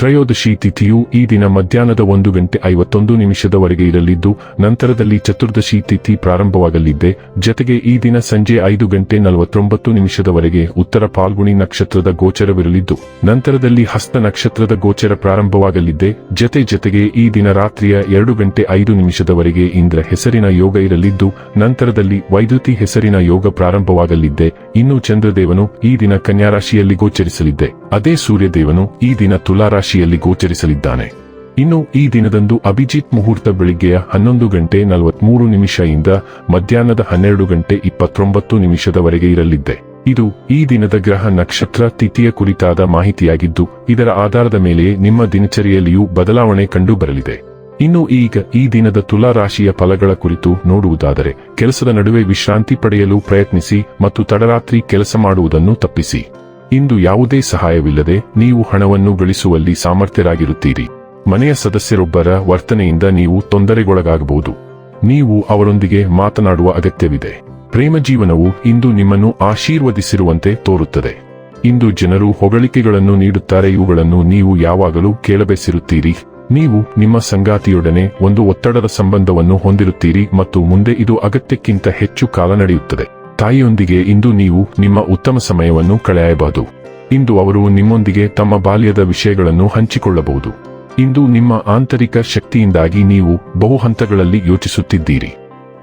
ತ್ರಯೋದಶಿ ತಿಥಿಯು ಈ ದಿನ ಮಧ್ಯಾಹ್ನದ ಒಂದು ಗಂಟೆ ಐವತ್ತೊಂದು ನಿಮಿಷದವರೆಗೆ ಇರಲಿದ್ದು, ನಂತರದಲ್ಲಿ ಚತುರ್ದಶಿ ತಿಥಿ ಪ್ರಾರಂಭವಾಗಲಿದ್ದೆ ಜತೆಗೆ ಈ ದಿನ ಸಂಜೆ ಐದು ಗಂಟೆ ನಲವತ್ತೊಂಬತ್ತು ನಿಮಿಷದವರೆಗೆ ಉತ್ತರ ಪಾಲ್ಗುಣಿ ನಕ್ಷತ್ರದ ಗೋಚರವಿರಲಿದ್ದು, ನಂತರದಲ್ಲಿ ಹಸ್ತ ನಕ್ಷತ್ರದ ಗೋಚರ ಪ್ರಾರಂಭವಾಗಲಿದ್ದೆ ಜತೆ ಜತೆಗೆ ಈ ದಿನ ರಾತ್ರಿಯ ಎರಡು ಗಂಟೆ ಐದು ನಿಮಿಷದವರೆಗೆ ಇಂದ್ರ ಹೆಸರಿನ ಯೋಗ ಇರಲಿದ್ದು, ನಂತರದಲ್ಲಿ ವೈದ್ಯುತಿ ಹೆಸರಿನ ಯೋಗ ಪ್ರಾರಂಭವಾಗಲಿದ್ದೆ ಇನ್ನು ಚಂದ್ರದೇವನು ಈ ದಿನ ಕನ್ಯಾರಾಶಿಯಲ್ಲಿ ಗೋಚರಿಸಲಿದೆ. ಗೋಚರಿಸಲಿದ್ದೆ ಅದೇ ಸೂರ್ಯದೇವನು ಈ ದಿನ ತುಲಾ ರಾಶಿಯಲ್ಲಿ ಗೋಚರಿಸಲಿದ್ದಾನೆ. ಇನ್ನು ಈ ದಿನದಂದು ಅಭಿಜಿತ್ ಮುಹೂರ್ತ ಬೆಳಿಗ್ಗೆಯ ಹನ್ನೊಂದು ಗಂಟೆ ನಲವತ್ಮೂರು ಇಂದ ಮಧ್ಯಾಹ್ನದ ಹನ್ನೆರಡು ಗಂಟೆ ಇಪ್ಪತ್ತೊಂಬತ್ತು ನಿಮಿಷದವರೆಗೆ ಇರಲಿದ್ದೆ. ಇದು ಈ ದಿನದ ಗ್ರಹ ನಕ್ಷತ್ರ ತಿಥಿಯ ಕುರಿತಾದ ಮಾಹಿತಿಯಾಗಿದ್ದು, ಇದರ ಆಧಾರದ ಮೇಲೆ ನಿಮ್ಮ ದಿನಚರಿಯಲ್ಲಿಯೂ ಬದಲಾವಣೆ ಕಂಡು ಬರಲಿದೆ ಇನ್ನು ಈಗ ಈ ದಿನದ ತುಲಾ ರಾಶಿಯ ಫಲಗಳ ಕುರಿತು ನೋಡುವುದಾದರೆ, ಕೆಲಸದ ನಡುವೆ ವಿಶ್ರಾಂತಿ ಪಡೆಯಲು ಪ್ರಯತ್ನಿಸಿ ಮತ್ತು ತಡರಾತ್ರಿ ಕೆಲಸ ಮಾಡುವುದನ್ನು ತಪ್ಪಿಸಿ. ಇಂದು ಯಾವುದೇ ಸಹಾಯವಿಲ್ಲದೆ ನೀವು ಹಣವನ್ನು ಗಳಿಸುವಲ್ಲಿ ಸಾಮರ್ಥ್ಯರಾಗಿರುತ್ತೀರಿ. ಮನೆಯ ಸದಸ್ಯರೊಬ್ಬರ ವರ್ತನೆಯಿಂದ ನೀವು ತೊಂದರೆಗೊಳಗಾಗಬಹುದು. ನೀವು ಅವರೊಂದಿಗೆ ಮಾತನಾಡುವ ಅಗತ್ಯವಿದೆ. ಪ್ರೇಮ ಜೀವನವು ಇಂದು ನಿಮ್ಮನ್ನು ಆಶೀರ್ವದಿಸಿರುವಂತೆ ತೋರುತ್ತದೆ. ಇಂದು ಜನರು ಹೊಗಳಿಕೆಗಳನ್ನು ನೀಡುತ್ತಾರೆ. ಇವುಗಳನ್ನು ನೀವು ಯಾವಾಗಲೂ ಕೇಳಬೇಸಿರುತ್ತೀರಿ. ನೀವು ನಿಮ್ಮ ಸಂಗಾತಿಯೊಡನೆ ಒಂದು ಒತ್ತಡದ ಸಂಬಂಧವನ್ನು ಹೊಂದಿರುತ್ತೀರಿ ಮತ್ತು ಮುಂದೆ ಇದು ಅಗತ್ಯಕ್ಕಿಂತ ಹೆಚ್ಚು ಕಾಲ ನಡೆಯುತ್ತದೆ. ತಾಯಿಯೊಂದಿಗೆ ಇಂದು ನೀವು ನಿಮ್ಮ ಉತ್ತಮ ಸಮಯವನ್ನು ಕಳೆಯಬಹುದು. ಇಂದು ಅವರು ನಿಮ್ಮೊಂದಿಗೆ ತಮ್ಮ ಬಾಲ್ಯದ ವಿಷಯಗಳನ್ನು ಹಂಚಿಕೊಳ್ಳಬಹುದು. ಇಂದು ನಿಮ್ಮ ಆಂತರಿಕ ಶಕ್ತಿಯಿಂದಾಗಿ ನೀವು ಬಹು ಹಂತಗಳಲ್ಲಿ ಯೋಚಿಸುತ್ತಿದ್ದೀರಿ.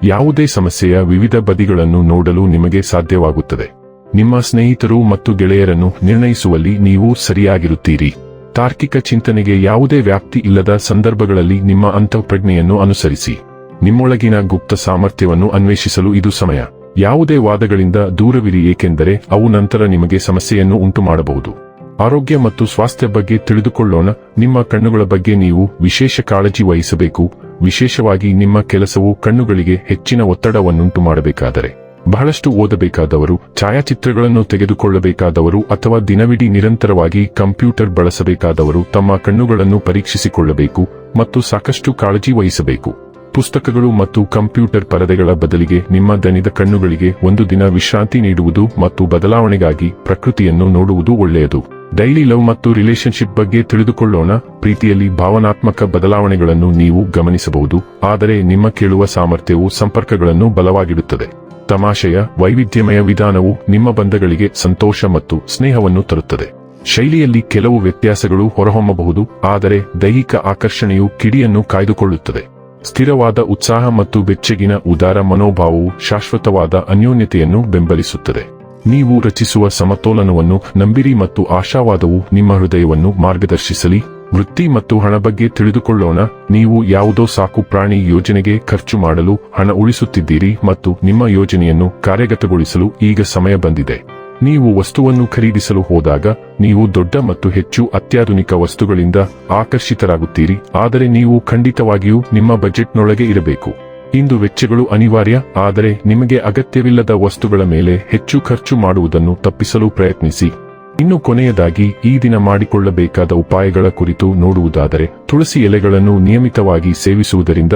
ಯಾವುದೇ ಸಮಸ್ಯೆಯ ವಿವಿಧ ಬದಿಗಳನ್ನು ನೋಡಲು ನಿಮಗೆ ಸಾಧ್ಯವಾಗುತ್ತದೆ. ನಿಮ್ಮ ಸ್ನೇಹಿತರು ಮತ್ತು ಗೆಳೆಯರನ್ನು ನಿರ್ಣಯಿಸುವಲ್ಲಿ ನೀವು ಸರಿಯಾಗಿರುತ್ತೀರಿ. ತಾರ್ಕಿಕ ಚಿಂತನೆಗೆ ಯಾವುದೇ ವ್ಯಾಪ್ತಿ ಇಲ್ಲದ ಸಂದರ್ಭಗಳಲ್ಲಿ ನಿಮ್ಮ ಅಂತಃಪ್ರಜ್ಞೆಯನ್ನು ಅನುಸರಿಸಿ. ನಿಮ್ಮೊಳಗಿನ ಗುಪ್ತ ಸಾಮರ್ಥ್ಯವನ್ನು ಅನ್ವೇಷಿಸಲು ಇದು ಸಮಯ. ಯಾವುದೇ ವಾದಗಳಿಂದ ದೂರವಿರಿ, ಏಕೆಂದರೆ ಅವು ನಂತರ ನಿಮಗೆ ಸಮಸ್ಯೆಯನ್ನು ಉಂಟು ಮಾಡಬಹುದು ಆರೋಗ್ಯ ಮತ್ತು ಸ್ವಾಸ್ಥ್ಯ ಬಗ್ಗೆ ತಿಳಿದುಕೊಳ್ಳೋಣ. ನಿಮ್ಮ ಕಣ್ಣುಗಳ ಬಗ್ಗೆ ನೀವು ವಿಶೇಷ ಕಾಳಜಿ ವಹಿಸಬೇಕು. ವಿಶೇಷವಾಗಿ ನಿಮ್ಮ ಕೆಲಸವು ಕಣ್ಣುಗಳಿಗೆ ಹೆಚ್ಚಿನ ಒತ್ತಡವನ್ನುಂಟು ಮಾಡಬೇಕಾದರೆ ಬಹಳಷ್ಟು ಓದಬೇಕಾದವರು, ಛಾಯಾಚಿತ್ರಗಳನ್ನು ತೆಗೆದುಕೊಳ್ಳಬೇಕಾದವರು ಅಥವಾ ದಿನವಿಡೀ ನಿರಂತರವಾಗಿ ಕಂಪ್ಯೂಟರ್ ಬಳಸಬೇಕಾದವರು ತಮ್ಮ ಕಣ್ಣುಗಳನ್ನು ಪರೀಕ್ಷಿಸಿಕೊಳ್ಳಬೇಕು ಮತ್ತು ಸಾಕಷ್ಟು ಕಾಳಜಿ ವಹಿಸಬೇಕು. ಪುಸ್ತಕಗಳು ಮತ್ತು ಕಂಪ್ಯೂಟರ್ ಪರದೆಗಳ ಬದಲಿಗೆ ನಿಮ್ಮ ದನಿದ ಕಣ್ಣುಗಳಿಗೆ ಒಂದು ದಿನ ವಿಶ್ರಾಂತಿ ನೀಡುವುದು ಮತ್ತು ಬದಲಾವಣೆಗಾಗಿ ಪ್ರಕೃತಿಯನ್ನು ನೋಡುವುದು ಒಳ್ಳೆಯದು. ಡೈಲಿ ಲವ್ ಮತ್ತು ರಿಲೇಶನ್ಶಿಪ್ ಬಗ್ಗೆ ತಿಳಿದುಕೊಳ್ಳೋಣ. ಪ್ರೀತಿಯಲ್ಲಿ ಭಾವನಾತ್ಮಕ ಬದಲಾವಣೆಗಳನ್ನು ನೀವು ಗಮನಿಸಬಹುದು. ಆದರೆ ನಿಮ್ಮ ಕೇಳುವ ಸಾಮರ್ಥ್ಯವು ಸಂಪರ್ಕಗಳನ್ನು ಬಲವಾಗಿಡುತ್ತದೆ. ತಮಾಷೆಯ, ವೈವಿಧ್ಯಮಯ ವಿಧಾನವು ನಿಮ್ಮ ಬಂಧಗಳಿಗೆ ಸಂತೋಷ ಮತ್ತು ಸ್ನೇಹವನ್ನು ತರುತ್ತದೆ. ಶೈಲಿಯಲ್ಲಿ ಕೆಲವು ವ್ಯತ್ಯಾಸಗಳು ಹೊರಹೊಮ್ಮಬಹುದು. ಆದರೆ ದೈಹಿಕ ಆಕರ್ಷಣೆಯು ಕಿಡಿಯನ್ನು ಕಾಯ್ದುಕೊಳ್ಳುತ್ತದೆ. ಸ್ಥಿರವಾದ ಉತ್ಸಾಹ ಮತ್ತು ಬೆಚ್ಚಗಿನ ಉದಾರ ಮನೋಭಾವವು ಶಾಶ್ವತವಾದ ಅನ್ಯೋನ್ಯತೆಯನ್ನು ಬೆಂಬಲಿಸುತ್ತದೆ. ನೀವು ರಚಿಸುವ ಸಮತೋಲನವನ್ನು ನಂಬಿರಿ ಮತ್ತು ಆಶಾವಾದವು ನಿಮ್ಮ ಹೃದಯವನ್ನು ಮಾರ್ಗದರ್ಶಿಸಲಿ. ವೃತ್ತಿ ಮತ್ತು ಹಣ ಬಗ್ಗೆ ತಿಳಿದುಕೊಳ್ಳೋಣ. ನೀವು ಯಾವುದೋ ಸಾಕು ಪ್ರಾಣಿ ಯೋಜನೆಗೆ ಖರ್ಚು ಮಾಡಲು ಹಣ ಉಳಿಸುತ್ತಿದ್ದೀರಿ ಮತ್ತು ನಿಮ್ಮ ಯೋಜನೆಯನ್ನು ಕಾರ್ಯಗತಗೊಳಿಸಲು ಈಗ ಸಮಯ ಬಂದಿದೆ. ನೀವು ವಸ್ತುವನ್ನು ಖರೀದಿಸಲು ಹೋದಾಗ ನೀವು ದೊಡ್ಡ ಮತ್ತು ಹೆಚ್ಚು ಅತ್ಯಾಧುನಿಕ ವಸ್ತುಗಳಿಂದ ಆಕರ್ಷಿತರಾಗುತ್ತೀರಿ. ಆದರೆ ನೀವು ಖಂಡಿತವಾಗಿಯೂ ನಿಮ್ಮ ಬಜೆಟ್ನೊಳಗೆ ಇರಬೇಕು. ಇಂದು ವೆಚ್ಚಗಳು ಅನಿವಾರ್ಯ, ಆದರೆ ನಿಮಗೆ ಅಗತ್ಯವಿಲ್ಲದ ವಸ್ತುಗಳ ಮೇಲೆ ಹೆಚ್ಚು ಖರ್ಚು ಮಾಡುವುದನ್ನು ತಪ್ಪಿಸಲು ಪ್ರಯತ್ನಿಸಿ. ಇನ್ನು ಕೊನೆಯದಾಗಿ, ಈ ದಿನ ಮಾಡಿಕೊಳ್ಳಬೇಕಾದ ಉಪಾಯಗಳ ಕುರಿತು ನೋಡುವುದಾದರೆ, ತುಳಸಿ ಎಲೆಗಳನ್ನು ನಿಯಮಿತವಾಗಿ ಸೇವಿಸುವುದರಿಂದ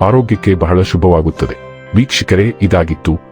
ಆರೋಗ್ಯಕ್ಕೆ ಬಹಳ ಶುಭವಾಗುತ್ತದೆ. ವೀಕ್ಷಕರೇ, ಇದಾಗಿತ್ತು